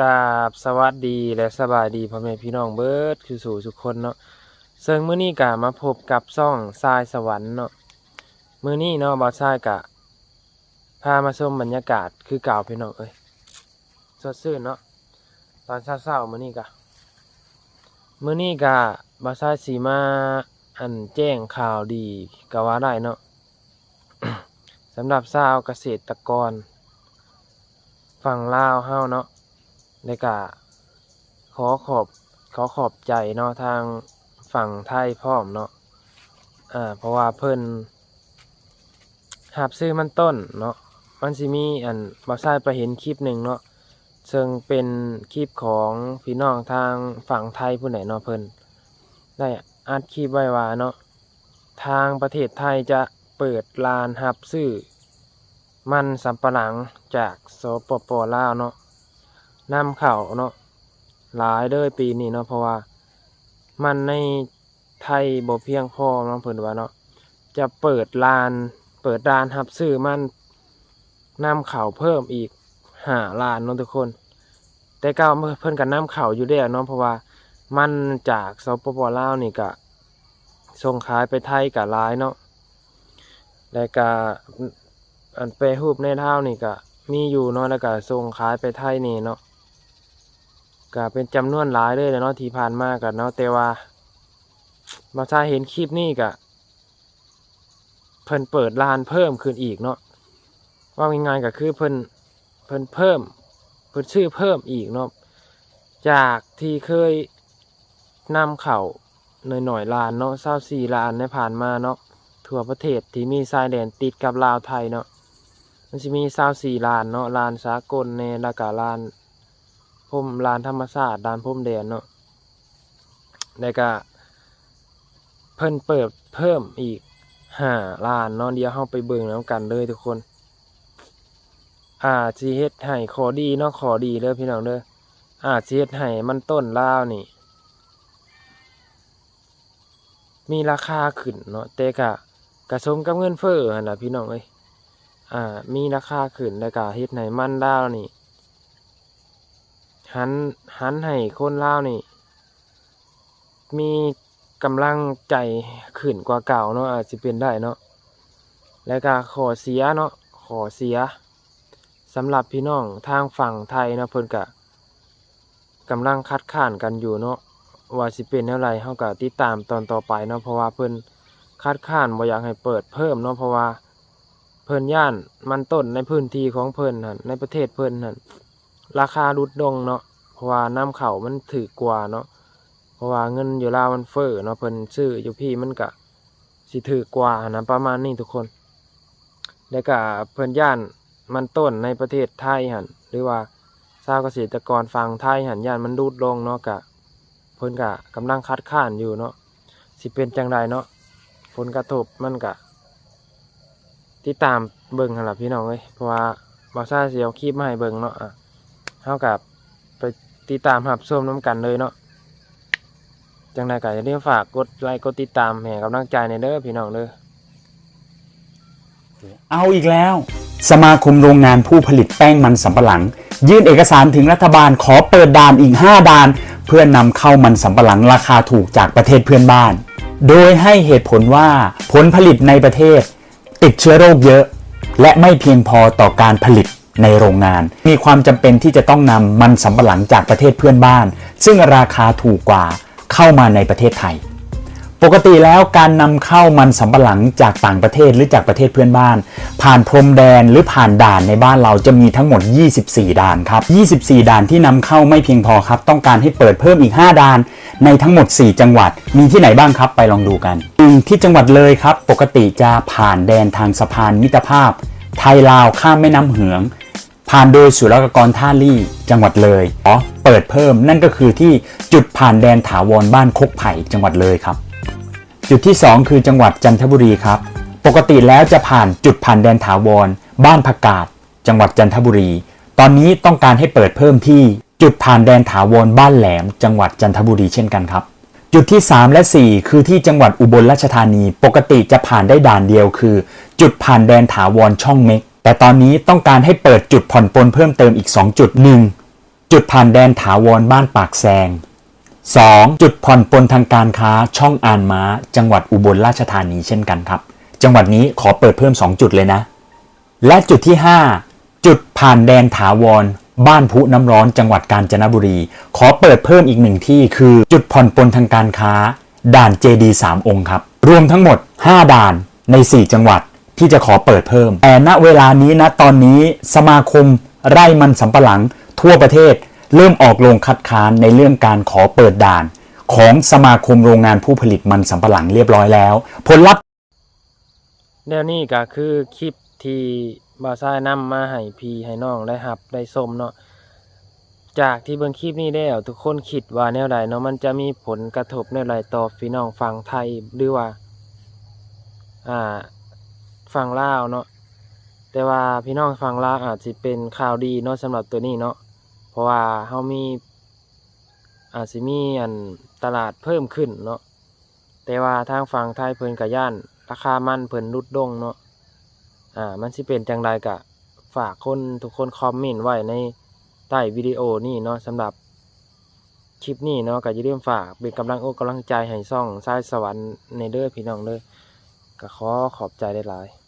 กราบสวัสดีและสบายดีพ่อแม่พี่น้องเบิร์ดคือสู่ทุกคนเนาะซึ่งมื้อนี้ก็มาพบกับซ่องทรายสวรรค์เนาะมื้อนี้เนาะบ่าวทรายก็พามาชมบรรยากาศคือเก่าพี่น้องเอ้ยสดชื่นเนาะตอนเช้าๆมื้อนี้ก็มื้อนี้ก็บ่าวทรายสิมาอันแจ้งข่าวดีก็ว่าได้เนาะสำหรับชาวเกษตรกร ฝั่งลาวเฮาเนาะ แล้วก็ขอขอบขอขอบใจเนาะทางฝั่งไทยพร้อมเนาะอ่าเพราะว่าเพิ่นหับซื้อมันต้นเนาะมันสิมีอันบ่ทรายไปเห็นคลิปหนึ่งเนาะซึ่งเป็นคลิปของพี่น้องทางฝั่งไทยผู้ไหนเนาะเพิ่นได้อัดคลิปไว้ว่าเนาะทางประเทศไทยจะเปิดลานหับซื้อ มันสำปะหลังจากสปปลาวเนาะ นำเข้าเนาะหลายเด้อปีนี้เนาะเพราะว่ามันในไทยบ่เพียงพอเนาะเพิ่นว่าเนาะจะเปิดลาน เปิดดานรับซื้อมันนำเข้าเพิ่มอีกหาลานเนาะทุกคน แต่ก็เพิ่นก็นำเข้าอยู่แล้วเนาะเพราะว่ามันจากสปปลาวนี่ก็ส่งขายไปไทยก็หลายเนาะแล้วก็อันแปรูปในเท่านี่ก็มีอยู่เนาะแล้วก็ส่งขายไปไทยนี่เนาะ ก็เป็นจำนวนหลายเลยเนาะที่ผ่านมากันเนาะแต่ว่ามาถ้าเห็นคลิปนี้ก็เพิ่นเปิดร้านเพิ่มขึ้นอีกเนาะว่าง่ายๆก็คือเพิ่นเพิ่นเพิ่มเพิ่นชื่อเพิ่มอีกเนาะจากที่เคยนำเข่าหน่อยๆลานเนาะเศร้าสี่ลานในผ่านมาเนาะทั่วประเทศที่มีชายแดนติดกับลาวไทยเนาะมันจะมี24ลานเนาะลานสากลในล้วก็ลาน พรมลานธรรมศาสตร์ลานพรมแดนเนาะแล้วก็เพิ่นเปิดเพิ่มอีกห้าลานเนาะเดี๋ยวเฮาไปเบิ่งแล้วกันเลยทุกคนอ่าสิเฮ็ดให้ขอดีเนาะขอดีเด้อพี่น้องเด้ออ่าสิเฮ็ดให้มันต้นลาวนี่ มีราคาขึ้นเนาะแต่ก็กระสมกับเงินเฟ้อหั่นล่ะพี่น้องเอ้ยอ่ามีราคาขึ้นแล้วก็เฮ็ดให้มันลาวนี่ หันหันให้คนลาวนี่ มีกำลังใจขึ้นกว่าเก่าเนาะอาจสิเป็นได้เนาะแล้วก็ขอเสียเนาะขอเสียสำหรับพี่น้องทางฝั่งไทยเนาะเพิ่นก็กำลังคัดค้านกันอยู่เนาะว่าสิเป็นแนวไรเฮาก็ติดตามตอนต่อไปเนาะเพราะว่าเพิ่นคัดค้านบ่อยากให้เปิดเพิ่มเนาะเพราะว่าเพิ่นย่านมันต้นในพื้นที่ของเพิ่นหั่นในประเทศเพิ่นหั่น ราคาลดลงเนาะเพราะว่าน้ำเขามันถูกกว่าเนาะเพราะว่าเงินอยู่ลาวมันเฟ้อเนาะเพิ่นซื้ออยู่พี่มันก็สิถูกกว่านะประมาณนี้ทุกคน แล้วก็เพิ่นย่านมันต้นในประเทศไทยหันหรือว่าชาวเกษตรกรฝั่งไทยหันย่านมันลดลงเนาะก็เพิ่นก็กำลังคัดค้านอยู่เนาะสิเป็นจังไดเนาะผลกระทบมันก็ติดตามเบิ่งหันละพี่น้องเอ้ยเพราะว่าบาซ่าสิเอาคลิปมาให้เบิ่งเนาะอะ เฮากับไปติดตามรับชมนํกันเลยเนาะจังไดก็อย่าลืมฝากกดไลค์กดติดตามให้กำลังใจในเด้อพี่น้องเด้อเอาอีกแล้ว สมาคมโรงงานผู้ผลิตแป้งมันสำปะหลัง ยื่นเอกสารถึงรัฐบาลขอเปิดด่านอีก 5 ด่าน เพื่อนำเข้ามันสำปะหลังราคาถูกจากประเทศเพื่อนบ้าน โดยให้เหตุผลว่าผลผลิตในประเทศ ติดเชื้อโรคเยอะ และไม่เพียงพอต่อการผลิต ในโรงงาน มีความจำเป็นที่จะต้องนำมันสำปะหลังจากประเทศเพื่อนบ้าน ซึ่งราคาถูกกว่าเข้ามาในประเทศไทย ปกติแล้วการนำเข้ามันสำปะหลังจากต่างประเทศหรือจากประเทศเพื่อนบ้าน ผ่านพรมแดนหรือผ่านด่านในบ้านเราจะมีทั้งหมด 24 ด่านครับ 24 ด่านที่นำเข้าไม่เพียงพอครับ ต้องการให้เปิดเพิ่มอีก 5 ด่าน ในทั้งหมด 4 จังหวัด มีที่ไหนบ้างครับไปลองดูกันที่จังหวัดเลยครับ ปกติจะผ่านแดนทางสะพานมิตรภาพ ไทยลาวข้ามแม่น้ำเหือง ผ่านโดยศุลกากรท่าลี่จังหวัดเลยอ๋อเปิดเพิ่มนั่นก็คือที่จุดผ่านแดนถาวรบ้านคกไผ่จังหวัดเลยครับ จุดที่ 2 คือจังหวัดจันทบุรีครับ ปกติแล้วจะผ่านจุดผ่านแดนถาวร บ้านผักกาดจังหวัดจันทบุรี ตอนนี้ต้องการให้เปิดเพิ่มที่จุดผ่านแดนถาวรบ้านแหลม จังหวัดจันทบุรีเช่นกันครับ จุดที่ 3 และ 4 คือที่จังหวัดอุบลราชธานี ปกติจะผ่านได้ด่านเดียวคือ จุดผ่านแดนถาวรช่องเม็ก แต่ตอนนี้ต้องการให้เปิดจุดผ่อนปลนเพิ่มเติมอีก 2 จุดหนึ่งจุดผ่านแดนถาวรบ้านปากแซง 2. จุดผ่อนปลนทางการค้าช่องอานม้า จังหวัดอุบลราชธานีเช่นกันครับ จังหวัดนี้ขอเปิดเพิ่ม 2 จุดเลยนะ และจุดที่ 5 จุดผ่านแดนถาวร บ้านพุน้ำร้อนจังหวัดกาญจนบุรี ขอเปิดเพิ่มอีกหนึ่งที่คือ จุดผ่อนปลนทางการค้า ด่านเจดีสามองค์ครับ รวมทั้งหมด 5 ด่านใน 4 จังหวัด ที่จะขอเปิดเพิ่ม แต่ณเวลานี้นะตอนนี้สมาคมไร่มันสำปะหลังทั่วประเทศ เริ่มออกโรงคัดค้านในเรื่องการขอเปิดด่าน ของสมาคมโรงงานผู้ผลิตมันสำปะหลังเรียบร้อยแล้ว ผลลัพธ์แนวนี้ก็คือคลิปที่บ่าวชายนำมาให้พี่ให้น้องได้รับได้ชมเนาะจากที่เบิ่งคลิปนี้แล้วทุกคนคิดว่าแนวใดเนาะมันจะมีผลกระทบแนวใดต่อพี่น้องฝั่งไทยหรือว่า อ่า ฝั่งลาวเนาะแต่ว่าพี่น้องฝั่งลาวอาจสิเป็นข่าวดีเนาะสำหรับตัวนี้เนาะเพราะว่าเฮามีอาจสิมีอันตลาดเพิ่มขึ้นเนาะแต่ว่าทางฝั่งไทยเพิ่นก็ย่าน ราคามันเพิ่นลดลงเนาะอ่ามันสิเป็นจังไดก็ฝากคนทุกคนคอมเมนต์ไว้ในใต้วิดีโอนี้เนาะสำหรับคลิปนี้เนาะก็อย่าลืมฝากเป็นกำลังอกกำลังใจให้ซ่องสายสวรรค์ในเด้อพี่น้องเด้อก็ขอขอบใจหลายๆ